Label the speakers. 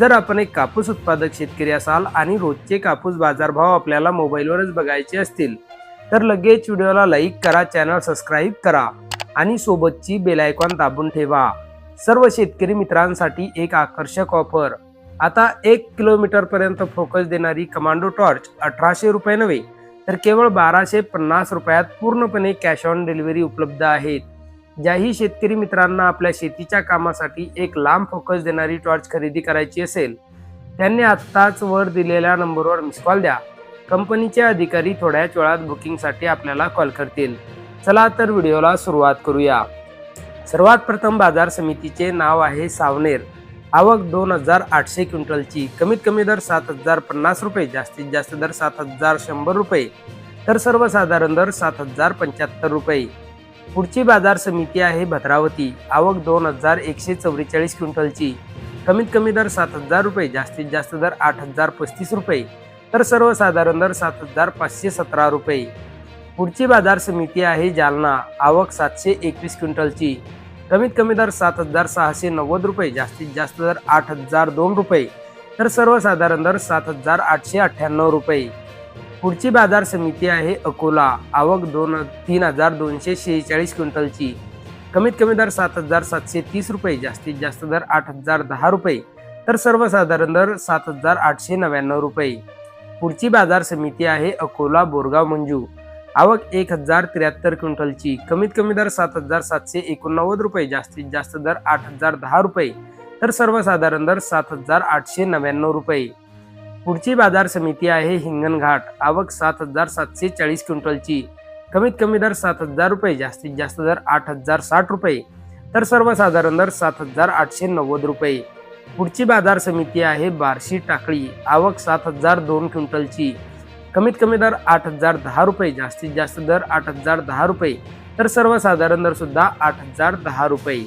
Speaker 1: जर आपण एक कापूस उत्पादक शेतकरी असाल आणि रोजचे कापूस बाजारभाव आपल्याला मोबाईलवरच बघायचे असतील तर लगेच व्हिडिओला लाईक करा चॅनल सबस्क्राईब करा आणि सोबतची बेलायकॉन दाबून ठेवा. सर्व शेतकरी मित्रांसाठी एक आकर्षक ऑफर. आता एक किलोमीटर पर्यंत फोकस देणारी कमांडो टॉर्च अठराशे रुपये नव्हे तर केवळ बाराशे पन्नास रुपयात पूर्णपणे कॅश ऑन डिलिव्हरी उपलब्ध आहेत. ज्याही शेतकरी मित्रांना आपल्या शेतीच्या कामासाठी एक लांब फोकस देणारी टॉर्च खरेदी करायची असेल त्यांनी आत्ताच वर दिलेल्या नंबरवर मिस कॉल द्या. कंपनीचे अधिकारी थोड्याच वेळात बुकिंगसाठी आपल्याला कॉल करतील. चला तर व्हिडिओला सुरुवात करूया. सर्वात प्रथम बाजार समितीचे नाव आहे सावनेर. आवक दोन हजार आठशे क्विंटलची. कमीत कमी दर सात हजार पन्नास रुपये जास्तीत जास्त दर सात हजार शंभर रुपये. तर सर्वसाधारण दर सात हजार पंच्याहत्तर रुपये. पुढची बाजार समिती आहे भद्रावती. आवक दोन हजार एकशे चौवेचाळीस क्विंटलची. कमीत कमी दर सात हजार रुपये जास्तीत जास्त दर आठ हजार पस्तीस रुपये. तर सर्वसाधारण दर सात हजार पाचशे सतरा रुपये. पुढची बाजार समिती आहे जालना. आवक सातशे एकवीस क्विंटलची. कमीत कमी दर सात हजार सहाशे नव्वद रुपये जास्तीत जास्त दर आठ हजार दोन रुपये. तर सर्वसाधारण दर सात हजार आठशे अठ्ठ्याण्णव रुपये. पुढची बाजार समिती आहे अकोला. आवक दोन तीन हजार दोनशे शेहेचाळीस क्विंटलची. कमीत कमी दर सात हजार सातशे तीस रुपये जास्तीत जास्त दर आठ हजार दहा रुपये तर सर्वसाधारण दर सात हजार आठशे नव्याण्णव रुपये. पुढची बाजार समिती आहे अकोला बोरगाव मंजू. आवक एक हजार त्र्याहत्तर क्विंटलची. कमीत कमी दर सात हजार सातशे एकोणनव्वद रुपये जास्तीत जास्त दर आठ हजार दहा रुपये तर सर्वसाधारण दर सात हजार आठशे नव्याण्णव रुपये. पुढची बाजार समिती आहे हिंगणघाट आवक सात हजार सातशे चाळीस क्विंटलची. कमीत कमी दर सात हजार रुपये जास्तीत जास्त दर आठ हजार साठ रुपये. तर सर्वसाधारण दर सात हजार आठशे नव्वद रुपये. पुढची बाजार समिती आहे बार्शी टाकळी. आवक सात हजार दोन क्विंटलची. कमीत कमी दर आठ हजार दहा रुपये जास्तीत जास्त दर आठ हजार दहा रुपये. तर सर्वसाधारण दर सुद्धा आठ हजार दहा रुपये.